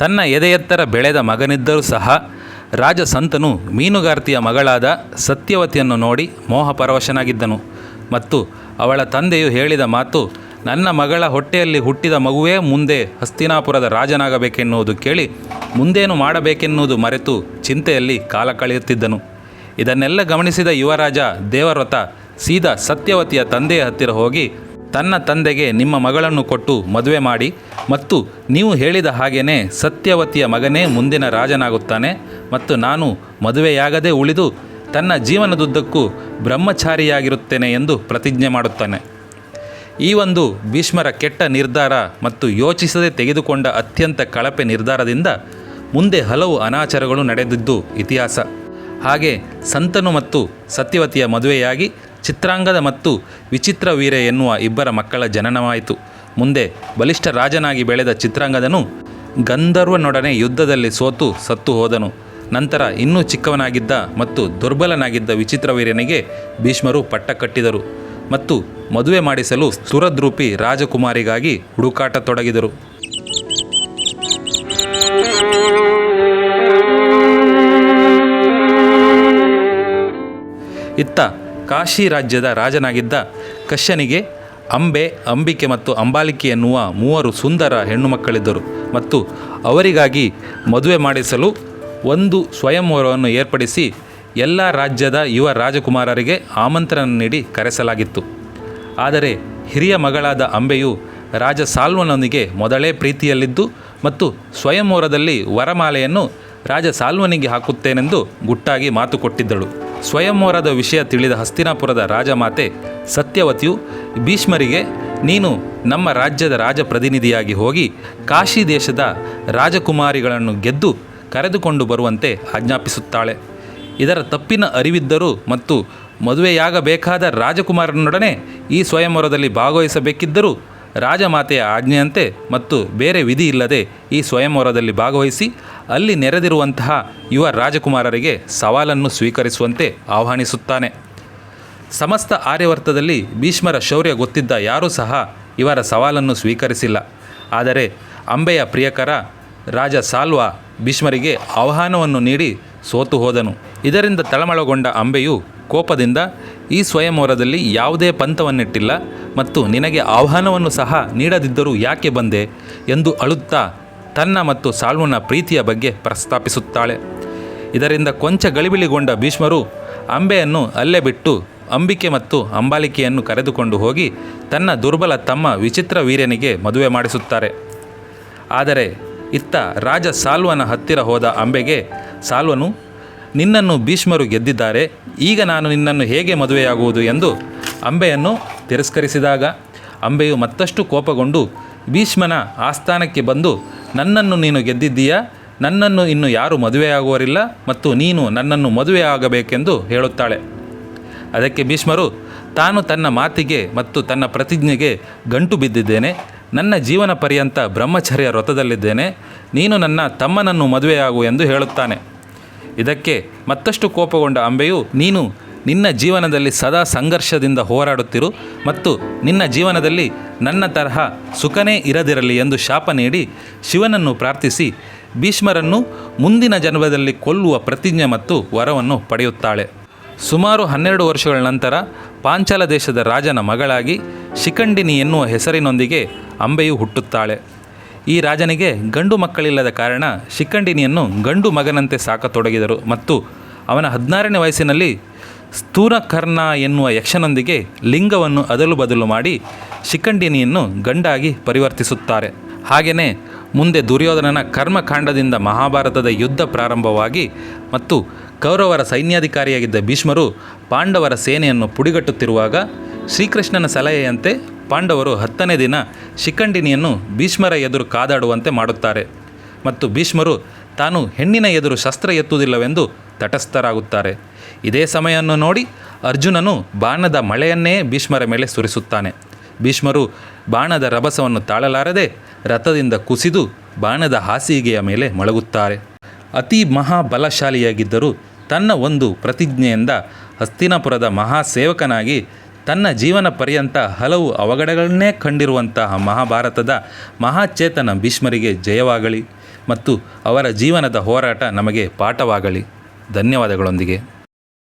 ತನ್ನ ಎದೆಯತ್ತರ ಬೆಳೆದ ಮಗನಿದ್ದರೂ ಸಹ ರಾಜ ಸಂತನು ಮೀನುಗಾರ್ತಿಯ ಮಗಳಾದ ಸತ್ಯವತಿಯನ್ನು ನೋಡಿ ಮೋಹಪರವಶನಾಗಿದ್ದನು. ಮತ್ತು ಅವಳ ತಂದೆಯು ಹೇಳಿದ ಮಾತು, ನನ್ನ ಮಗಳ ಹೊಟ್ಟೆಯಲ್ಲಿ ಹುಟ್ಟಿದ ಮಗುವೇ ಮುಂದೆ ಹಸ್ತಿನಾಪುರದ ರಾಜನಾಗಬೇಕೆನ್ನುವುದು ಕೇಳಿ ಮುಂದೇನು ಮಾಡಬೇಕೆನ್ನುವುದು ಮರೆತು ಚಿಂತೆಯಲ್ಲಿ ಕಾಲ ಕಳೆಯುತ್ತಿದ್ದನು. ಇದನ್ನೆಲ್ಲ ಗಮನಿಸಿದ ಯುವರಾಜ ದೇವವ್ರತ ಸೀದಾ ಸತ್ಯವತಿಯ ತಂದೆಯ ಹತ್ತಿರ ಹೋಗಿ ತನ್ನ ತಂದೆಗೆ ನಿಮ್ಮ ಮಗಳನ್ನು ಕೊಟ್ಟು ಮದುವೆ ಮಾಡಿ ಮತ್ತು ನೀವು ಹೇಳಿದ ಹಾಗೇನೆ ಸತ್ಯವತಿಯ ಮಗನೇ ಮುಂದಿನ ರಾಜನಾಗುತ್ತಾನೆ ಮತ್ತು ನಾನು ಮದುವೆಯಾಗದೇ ಉಳಿದು ತನ್ನ ಜೀವನದುದ್ದಕ್ಕೂ ಬ್ರಹ್ಮಚಾರಿಯಾಗಿರುತ್ತೇನೆ ಎಂದು ಪ್ರತಿಜ್ಞೆ ಮಾಡುತ್ತಾನೆ. ಈ ಒಂದು ಭೀಷ್ಮರ ಕೆಟ್ಟ ನಿರ್ಧಾರ ಮತ್ತು ಯೋಚಿಸದೆ ತೆಗೆದುಕೊಂಡ ಅತ್ಯಂತ ಕಳಪೆ ನಿರ್ಧಾರದಿಂದ ಮುಂದೆ ಹಲವು ಅನಾಚಾರಗಳು ನಡೆದಿದ್ದು ಇತಿಹಾಸ. ಹಾಗೆ ಸಂತನು ಮತ್ತು ಸತ್ಯವತಿಯ ಮದುವೆಯಾಗಿ ಚಿತ್ರಾಂಗದ ಮತ್ತು ವಿಚಿತ್ರ ವೀರ ಎನ್ನುವ ಇಬ್ಬರ ಮಕ್ಕಳ ಜನನವಾಯಿತು. ಮುಂದೆ ಬಲಿಷ್ಠ ರಾಜನಾಗಿ ಬೆಳೆದ ಚಿತ್ರಾಂಗದನು ಗಂಧರ್ವನೊಡನೆ ಯುದ್ಧದಲ್ಲಿ ಸೋತು ಸತ್ತು ಹೋದನು. ನಂತರ ಇನ್ನೂ ಚಿಕ್ಕವನಾಗಿದ್ದ ಮತ್ತು ದುರ್ಬಲನಾಗಿದ್ದ ವಿಚಿತ್ರ ವೀರ್ಯನಿಗೆ ಭೀಷ್ಮರು ಪಟ್ಟ ಕಟ್ಟಿದರು ಮತ್ತು ಮದುವೆ ಮಾಡಿಸಲು ಸುರದ್ರೂಪಿ ರಾಜಕುಮಾರಿಗಾಗಿ ಹುಡುಕಾಟ ತೊಡಗಿದರು ಇತ್ತ ಕಾಶಿ ರಾಜ್ಯದ ರಾಜನಾಗಿದ್ದ ಕಶ್ಯನಿಗೆ ಅಂಬೆ, ಅಂಬಿಕೆ ಮತ್ತು ಅಂಬಾಲಿಕೆ ಎನ್ನುವ ಮೂವರು ಸುಂದರ ಹೆಣ್ಣು ಮಕ್ಕಳಿದ್ದರು ಮತ್ತು ಅವರಿಗಾಗಿ ಮದುವೆ ಮಾಡಿಸಲು ಒಂದು ಸ್ವಯಂವರವನ್ನು ಏರ್ಪಡಿಸಿ ಎಲ್ಲ ರಾಜ್ಯದ ಯುವ ರಾಜಕುಮಾರರಿಗೆ ಆಮಂತ್ರಣ ನೀಡಿ ಕರೆಸಲಾಗಿತ್ತು. ಆದರೆ ಹಿರಿಯ ಮಗಳಾದ ಅಂಬೆಯು ರಾಜ ಸಾಲ್ವನೊಂದಿಗೆ ಮೊದಲೇ ಪ್ರೀತಿಯಲ್ಲಿದ್ದು ಮತ್ತು ಸ್ವಯಂವರದಲ್ಲಿ ವರಮಾಲೆಯನ್ನು ರಾಜ ಸಾಲ್ವನಿಗೆ ಹಾಕುತ್ತೇನೆಂದು ಗುಟ್ಟಾಗಿ ಮಾತು ಕೊಟ್ಟಿದ್ದಳು. ಸ್ವಯಂವರದ ವಿಷಯ ತಿಳಿದ ಹಸ್ತಿನಾಪುರದ ರಾಜಮಾತೆ ಸತ್ಯವತಿಯು ಭೀಷ್ಮರಿಗೆ, ನೀನು ನಮ್ಮ ರಾಜ್ಯದ ರಾಜಪ್ರತಿನಿಧಿಯಾಗಿ ಹೋಗಿ ಕಾಶಿ ದೇಶದ ರಾಜಕುಮಾರಿಗಳನ್ನು ಗೆದ್ದು ಕರೆದುಕೊಂಡು ಬರುವಂತೆ ಆಜ್ಞಾಪಿಸುತ್ತಾಳೆ. ಇದರ ತಪ್ಪಿನ ಅರಿವಿದ್ದರೂ ಮತ್ತು ಮದುವೆಯಾಗಬೇಕಾದ ರಾಜಕುಮಾರನೊಡನೆ ಈ ಸ್ವಯಂವರದಲ್ಲಿ ಭಾಗವಹಿಸಬೇಕಿದ್ದರೂ ರಾಜಮಾತೆಯ ಆಜ್ಞೆಯಂತೆ ಮತ್ತು ಬೇರೆ ವಿಧಿ ಇಲ್ಲದೆ ಈ ಸ್ವಯಂವರದಲ್ಲಿ ಭಾಗವಹಿಸಿ ಅಲ್ಲಿ ನೆರೆದಿರುವಂತಹ ಯುವ ರಾಜಕುಮಾರರಿಗೆ ಸವಾಲನ್ನು ಸ್ವೀಕರಿಸುವಂತೆ ಆಹ್ವಾನಿಸುತ್ತಾನೆ. ಸಮಸ್ತ ಆರ್ಯವರ್ತದಲ್ಲಿ ಭೀಷ್ಮರ ಶೌರ್ಯ ಗೊತ್ತಿದ್ದ ಯಾರೂ ಸಹ ಇವರ ಸವಾಲನ್ನು ಸ್ವೀಕರಿಸಿಲ್ಲ. ಆದರೆ ಅಂಬೆಯ ಪ್ರಿಯಕರ ರಾಜ ಸಾಲ್ವ ಭೀಷ್ಮರಿಗೆ ಆಹ್ವಾನವನ್ನು ನೀಡಿ ಸೋತು ಹೋದನು. ಇದರಿಂದ ತಳಮಳಗೊಂಡ ಅಂಬೆಯು ಕೋಪದಿಂದ ಈ ಸ್ವಯಂವರದಲ್ಲಿ ಯಾವುದೇ ಪಂಥವನ್ನಿಟ್ಟಿಲ್ಲ ಮತ್ತು ನಿನಗೆ ಆಹ್ವಾನವನ್ನು ಸಹ ನೀಡದಿದ್ದರೂ ಯಾಕೆ ಬಂದೆ ಎಂದು ಅಳುತ್ತಾ ತನ್ನ ಮತ್ತು ಸಾಲ್ವನ ಪ್ರೀತಿಯ ಬಗ್ಗೆ ಪ್ರಸ್ತಾಪಿಸುತ್ತಾಳೆ. ಇದರಿಂದ ಕೊಂಚ ಗಳಿಬಿಳಿಗೊಂಡ ಭೀಷ್ಮರು ಅಂಬೆಯನ್ನು ಅಲ್ಲೇ ಬಿಟ್ಟು ಅಂಬಿಕೆ ಮತ್ತು ಅಂಬಾಲಿಕೆಯನ್ನು ಕರೆದುಕೊಂಡು ಹೋಗಿ ತನ್ನ ದುರ್ಬಲ ತಮ್ಮ ವಿಚಿತ್ರ ವೀರ್ಯನಿಗೆ ಮದುವೆ ಮಾಡಿಸುತ್ತಾರೆ. ಆದರೆ ಇತ್ತ ರಾಜ ಸಾಲ್ವನ ಹತ್ತಿರ ಹೋದ ಅಂಬೆಗೆ ಸಾಲ್ವನು ನಿನ್ನನ್ನು ಭೀಷ್ಮರು ಗೆದ್ದಿದ್ದಾರೆ. ಈಗ ನಾನು ನಿನ್ನನ್ನು ಹೇಗೆ ಮದುವೆಯಾಗುವುದು ಎಂದು ಅಂಬೆಯನ್ನು ತಿರಸ್ಕರಿಸಿದಾಗ ಅಂಬೆಯು ಮತ್ತಷ್ಟು ಕೋಪಗೊಂಡು, ಭೀಷ್ಮನ ಆಸ್ಥಾನಕ್ಕೆ ಬಂದು, ನನ್ನನ್ನು ನೀನು ಗೆದ್ದಿದ್ದೀಯಾ? ನನ್ನನ್ನು ಇನ್ನು ಯಾರು ಮದುವೆಯಾಗುವರಿಲ್ಲ ಮತ್ತು ನೀನು ನನ್ನನ್ನು ಮದುವೆಯಾಗಬೇಕೆಂದು ಹೇಳುತ್ತಾಳೆ. ಅದಕ್ಕೆ ಭೀಷ್ಮರು, ತಾನು ತನ್ನ ಮಾತಿಗೆ ಮತ್ತು ತನ್ನ ಪ್ರತಿಜ್ಞೆಗೆ ಗಂಟು ಬಿದ್ದಿದ್ದೇನೆ. ನನ್ನ ಜೀವನ ಪರ್ಯಂತ ಬ್ರಹ್ಮಚರ್ಯ ವ್ರತದಲ್ಲಿದ್ದೇನೆ ನೀನು ನನ್ನ ತಮ್ಮನನ್ನು ಮದುವೆಯಾಗು ಎಂದು ಹೇಳುತ್ತಾನೆ. ಇದಕ್ಕೆ ಮತ್ತಷ್ಟು ಕೋಪಗೊಂಡ ಅಂಬೆಯು, ನೀನು ನಿನ್ನ ಜೀವನದಲ್ಲಿ ಸದಾ ಸಂಘರ್ಷದಿಂದ ಹೋರಾಡುತ್ತಿರು ಮತ್ತು ನಿನ್ನ ಜೀವನದಲ್ಲಿ ನನ್ನ ತರಹ ಸುಖನೇ ಇರದಿರಲಿ ಎಂದು ಶಾಪ ನೀಡಿ ಶಿವನನ್ನು ಪ್ರಾರ್ಥಿಸಿ, ಭೀಷ್ಮರನ್ನು ಮುಂದಿನ ಜನ್ಮದಲ್ಲಿ ಕೊಲ್ಲುವ ಪ್ರತಿಜ್ಞೆ ಮತ್ತು ವರವನ್ನು ಪಡೆಯುತ್ತಾಳೆ. ಸುಮಾರು ಹನ್ನೆರಡು ವರ್ಷಗಳ ನಂತರ ಪಾಂಚಾಲ ದೇಶದ ರಾಜನ ಮಗಳಾಗಿ ಶಿಖಂಡಿನಿ ಎನ್ನುವ ಹೆಸರಿನೊಂದಿಗೆ ಅಂಬೆಯು ಹುಟ್ಟುತ್ತಾಳೆ. ಈ ರಾಜನಿಗೆ ಗಂಡು ಮಕ್ಕಳಿಲ್ಲದ ಕಾರಣ ಶಿಖಂಡಿನಿಯನ್ನು ಗಂಡು ಮಗನಂತೆ ಸಾಕತೊಡಗಿದರು ಮತ್ತು ಅವನ ಹದಿನಾರನೇ ವಯಸ್ಸಿನಲ್ಲಿ ಸ್ಥೂರಕರ್ಣ ಎನ್ನುವ ಯಕ್ಷನೊಂದಿಗೆ ಲಿಂಗವನ್ನು ಅದಲು ಬದಲು ಮಾಡಿ ಶಿಖಂಡಿನಿಯನ್ನು ಗಂಡಾಗಿ ಪರಿವರ್ತಿಸುತ್ತಾರೆ. ಹಾಗೆಯೇ ಮುಂದೆ ದುರ್ಯೋಧನನ ಕರ್ಮಕಾಂಡದಿಂದ ಮಹಾಭಾರತದ ಯುದ್ಧ ಪ್ರಾರಂಭವಾಗಿ ಮತ್ತು ಕೌರವರ ಸೈನ್ಯಾಧಿಕಾರಿಯಾಗಿದ್ದ ಭೀಷ್ಮರು ಪಾಂಡವರ ಸೇನೆಯನ್ನು ಪುಡಿಗಟ್ಟುತ್ತಿರುವಾಗ ಶ್ರೀಕೃಷ್ಣನ ಸಲಹೆಯಂತೆ ಪಾಂಡವರು ಹತ್ತನೇ ದಿನ ಶಿಖಂಡಿನಿಯನ್ನು ಭೀಷ್ಮರ ಎದುರು ಕಾದಾಡುವಂತೆ ಮಾಡುತ್ತಾರೆ. ಮತ್ತು ಭೀಷ್ಮರು ತಾನು ಹೆಣ್ಣಿನ ಎದುರು ಶಸ್ತ್ರ ಎತ್ತುವುದಿಲ್ಲವೆಂದು ತಟಸ್ಥರಾಗುತ್ತಾರೆ. ಇದೇ ಸಮಯವನ್ನು ನೋಡಿ ಅರ್ಜುನನು ಬಾಣದ ಮಳೆಯನ್ನೇ ಭೀಷ್ಮರ ಮೇಲೆ ಸುರಿಸುತ್ತಾನೆ. ಭೀಷ್ಮರು ಬಾಣದ ರಭಸವನ್ನು ತಾಳಲಾರದೆ ರಥದಿಂದ ಕುಸಿದು ಬಾಣದ ಹಾಸಿಗೆಯ ಮೇಲೆ ಮಲಗುತ್ತಾರೆ. ಅತಿ ಮಹಾಬಲಶಾಲಿಯಾಗಿದ್ದರೂ ತನ್ನ ಒಂದು ಪ್ರತಿಜ್ಞೆಯಿಂದ ಹಸ್ತಿನಾಪುರದ ಮಹಾಸೇವಕನಾಗಿ ತನ್ನ ಜೀವನ ಪರ್ಯಂತ ಹಲವು ಅವಘಡಗಳನ್ನೇ ಕಂಡಿರುವಂತಹ ಮಹಾಭಾರತದ ಮಹಾಚೇತನ ಭೀಷ್ಮರಿಗೆ ಜಯವಾಗಲಿ ಮತ್ತು ಅವರ ಜೀವನದ ಹೋರಾಟ ನಮಗೆ ಪಾಠವಾಗಲಿ. ಧನ್ಯವಾದಗಳೊಂದಿಗೆ.